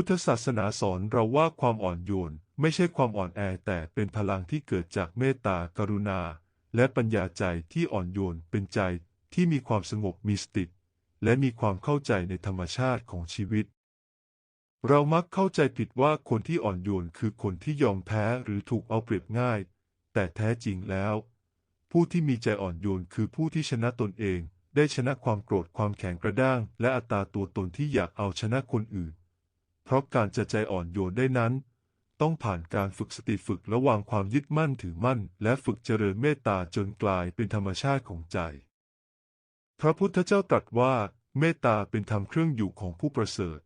พุทธศาสนาสอนเราว่าความอ่อนโยนไม่ใช่ความอ่อนแอแต่เป็นพลังที่เกิดจากเมตตากรุณา และปัญญาใจที่อ่อนโยนเป็นใจที่มีความสงบมีสติและมีความเข้าใจในธรรมชาติของชีวิต เรามักเข้าใจผิดว่าคนที่อ่อนโยนคือคนที่ยอมแพ้หรือถูกเอาเปรียบง่าย แต่แท้จริงแล้ว ผู้ที่มีใจอ่อนโยนคือผู้ที่ชนะตนเอง ได้ชนะความโกรธความแข็งกระด้าง และอัตราตัวตนที่อยากเอาชนะคนอื่น เพราะการจะใจอ่อนโยนได้นั้น ต้องผ่านการฝึกสติฝึกระวางความยึดมั่นถือมั่น และฝึกเจริญเมตตาจนกลายเป็นธรรมชาติของใจ พระพุทธเจ้าตรัสว่า เมตตาเป็นธรรมเครื่องอยู่ของผู้ประเสริฐ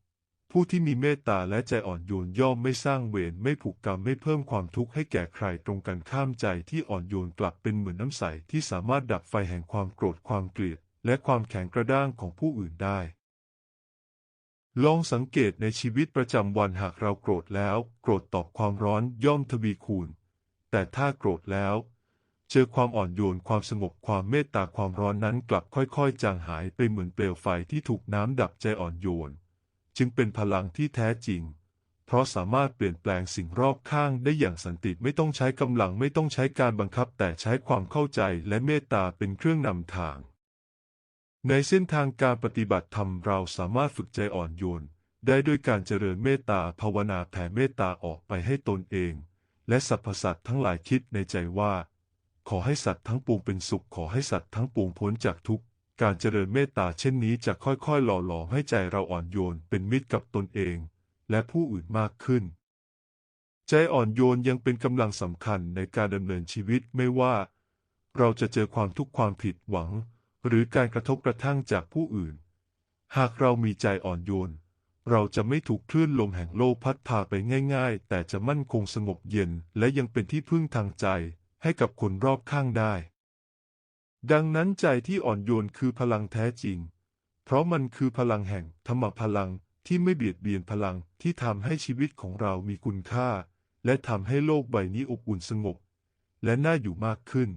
ผู้ที่มีเมตตาและใจอ่อนโยนย่อมไม่สร้างเวรไม่ผูกกรรมไม่เพิ่มความทุกข์ให้แก่ใครตรงกันข้ามใจที่อ่อนโยนกลับเป็นเหมือนน้ำใสที่สามารถดับไฟแห่งความโกรธความเกลียดและความแข็งกระด้างของผู้อื่นได้ ลองสังเกตในชีวิตประจำวันหากเราโกรธแล้ว โกรธตอบความร้อนย่อมทวีคูณ แต่ถ้าโกรธแล้ว เจอความอ่อนโยนความสงบความเมตตาความร้อนนั้นกลับค่อยๆ จางหายไปเหมือนเปลวไฟที่ถูกน้ำดับใจอ่อนโยน จึงเป็นพลังที่แท้จริง เพราะสามารถเปลี่ยนแปลงสิ่งรอบข้างได้อย่างสันติไม่ต้องใช้กำลังไม่ต้องใช้การบังคับแต่ใช้ความเข้าใจและเมตตาเป็นเครื่องนำทาง ในเส้นทางการปฏิบัติธรรมเราสามารถฝึกใจอ่อนโยน ได้ด้วยการเจริญเมตตาภาวนาแผ่เมตตาออกไปให้ตนเอง และสรรพสัตว์ทั้งหลายคิดในใจว่า ขอให้สัตว์ทั้งปวงเป็นสุขขอให้สัตว์ทั้งปวงพ้นจากทุกข์การเจริญเมตตาเช่นนี้จะค่อยๆ หล่อหลอมให้ใจเราอ่อนโยนเป็นมิตรกับตนเอง และผู้อื่นมากขึ้น ใจอ่อนโยนยังเป็นกำลังสำคัญในการดำเนินชีวิตไม่ว่า เราจะเจอความทุกข์ความผิดหวัง หรือการกระทบกระทั่งจากผู้อื่น หากเรามีใจอ่อนโยน เราจะไม่ถูกคลื่นลมแห่งโลกพัดพาไปง่ายๆ แต่จะมั่นคงสงบเย็นและยังเป็นที่พึ่งทางใจให้กับคนรอบข้างได้ ดังนั้นใจที่อ่อนโยนคือพลังแท้จริง เพราะมันคือพลังแห่งธรรมพลังที่ไม่เบียดเบียนพลังที่ทำให้ชีวิตของเรามีคุณค่า และทำให้โลกใบนี้อบอุ่นสงบ และน่าอยู่มากขึ้น